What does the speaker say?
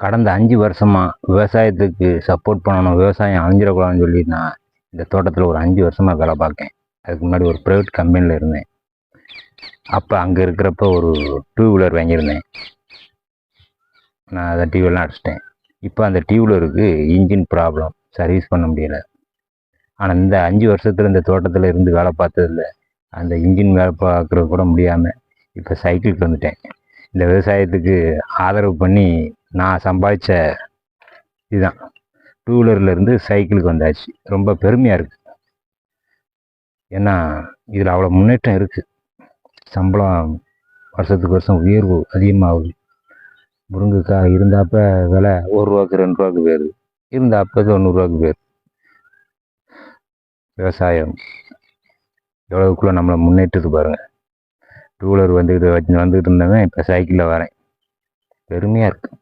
கடந்த அஞ்சு வருஷமாக விவசாயத்துக்கு சப்போர்ட் பண்ணணும் விவசாயம் அழிஞ்சிடக்கூடாதுன்னு சொல்லி நான் இந்த தோட்டத்தில் ஒரு அஞ்சு வருஷமாக வேலை பார்க்கேன். அதுக்கு முன்னாடி ஒரு ப்ரைவேட் கம்பெனியில் இருந்தேன். அப்போ அங்கே இருக்கிறப்ப ஒரு டூ வீலர் வாங்கியிருந்தேன். நான் அதை டிவிலாம் அடிச்சிட்டேன். இப்போ அந்த டூ வீலருக்கு இன்ஜின் ப்ராப்ளம் சர்வீஸ் பண்ண முடியலை. ஆனால் இந்த அஞ்சு வருஷத்தில் இந்த தோட்டத்தில் இருந்து வேலை பார்த்ததில்ல அந்த இன்ஜின் வேலை பார்க்குறது கூட முடியாமல் இப்போ சைக்கிளுக்கு வந்துட்டேன். இந்த விவசாயத்துக்கு ஆதரவு பண்ணி நான் சம்பாதிச்ச இதுதான். டூ வீலர்லேருந்து சைக்கிளுக்கு வந்தாச்சு. ரொம்ப பெருமையாக இருக்குது ஏன்னா இதில் அவ்வளோ முன்னேற்றம் இருக்குது சம்பளம் வருஷத்துக்கு வருஷம் உயர்வு அதிகமாகுது. முருங்கைக்காய் இருந்தாப்ப விலை ஒரு ரூபாய்க்கு ரெண்டு ரூபாய்க்கு போயிருது இருந்தாப்ப தொண்ணூறுரூவாக்கு போயிருது விவசாயம் எவ்வளோக்குள்ளே நம்மளை முன்னேற்றது பாருங்கள் டூ வீலர் வந்துக்கிட்டு வச்சு வந்துக்கிட்டு இருந்தவன் இப்போ சைக்கிளில் வரேன். பெருமையாக இருக்குது